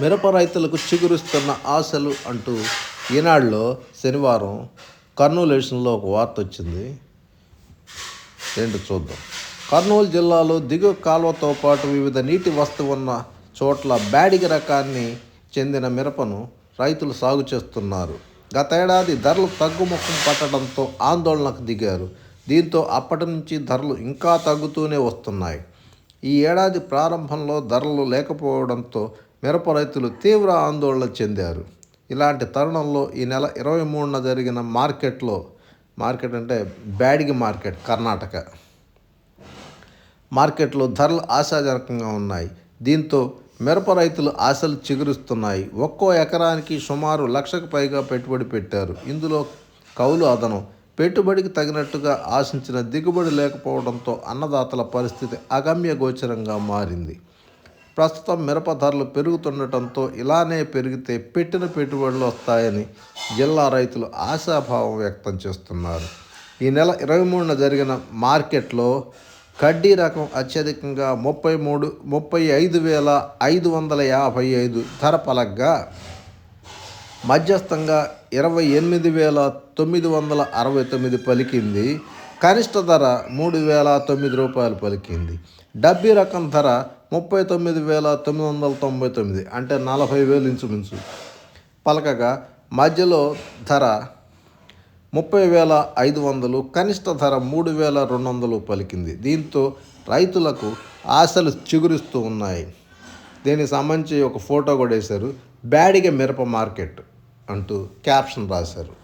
మిరప రైతులకు చిగురిస్తున్న ఆశలు అంటూ ఈనాడులో శనివారం కర్నూలు ఎడిషన్లో ఒక వార్త వచ్చింది. రెండు చూద్దాం. కర్నూలు జిల్లాలో దిగువ కాలువతో పాటు వివిధ నీటి వస్తువు ఉన్న చోట్ల బ్యాడిగ రకాన్ని చెందిన మిరపను రైతులు సాగు చేస్తున్నారు. గతేడాది ధరలు తగ్గుముఖం పట్టడంతో ఆందోళనకు దిగారు. దీంతో అప్పటి నుంచి ధరలు ఇంకా తగ్గుతూనే వస్తున్నాయి. ఈ ఏడాది ప్రారంభంలో ధరలు లేకపోవడంతో మిరప రైతులు తీవ్ర ఆందోళన చెందారు. ఇలాంటి తరుణంలో ఈ నెల ఇరవై మూడున జరిగిన మార్కెట్లో మార్కెట్ అంటే బ్యాడిగి మార్కెట్ కర్ణాటక. మార్కెట్లో ధరలు ఆశాజనకంగా ఉన్నాయి. దీంతో మిరప రైతులు ఆశలు చిగురుస్తున్నాయి. ఒక్కో ఎకరానికి సుమారు లక్షకు పైగా పెట్టుబడి పెట్టారు. ఇందులో కౌలు అదనం. పెట్టుబడికి తగినట్టుగా ఆశించిన దిగుబడి లేకపోవడంతో అన్నదాతల పరిస్థితి అగమ్య గోచరంగా మారింది. ప్రస్తుతం మిరప ధరలు పెరుగుతుండటంతో ఇలానే పెరిగితే పెట్టిన పెట్టుబడులు వస్తాయని జిల్లా రైతులు ఆశాభావం వ్యక్తం చేస్తున్నారు. ఈ నెల ఇరవై మూడున జరిగిన మార్కెట్లో కడ్డీ రకం అత్యధికంగా ముప్పై మూడు ముప్పై ఐదు వేల ఐదు వందల యాభై ఐదు ధర పలగ్గా మధ్యస్థంగా ఇరవై ఎనిమిది వేల తొమ్మిది వందల అరవై తొమ్మిది పలికింది. కనిష్ట ధర మూడు వేల తొమ్మిది రూపాయలు పలికింది. డబ్బీ రకం ధర ముప్పై తొమ్మిది వేల తొమ్మిది వందల తొంభై తొమ్మిది అంటే నలభై వేలు ఇంచుమించు. పలకగా మధ్యలో ధర ముప్పై వేల ఐదు వందలు కనిష్ట ధర మూడు వేల రెండు వందలు పలికింది. దీంతో రైతులకు ఆశలు చిగురిస్తూ ఉన్నాయి. దీనికి సంబంధించి ఒక ఫోటో కూడా వేశారు. బ్యాడిగ మిరప మార్కెట్ అంటూ క్యాప్షన్ రాశారు.